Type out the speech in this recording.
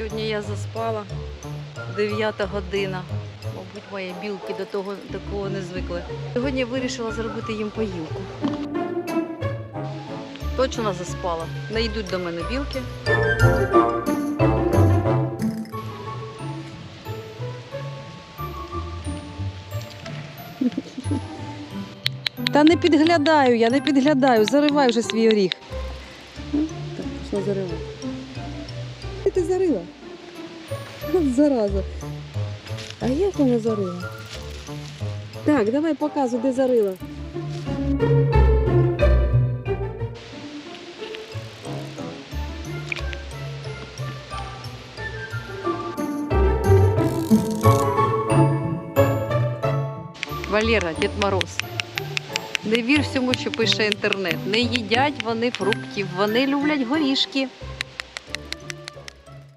Сьогодні я заспала 9 година. Мабуть, мої білки до того такого не звикли. Сьогодні вирішила зробити їм поїлку. Точно заспала. Не йдуть до мене білки. Та не підглядаю, я не підглядаю, заривай вже свій оріх. Так, пішла зарила. Де ти зарила? Зараза. А як вона зарила? Так, давай показуй, де зарила. Валера, Дід Мороз. Не вір всьому, що пише інтернет. Не їдять вони фруктів, вони люблять горішки.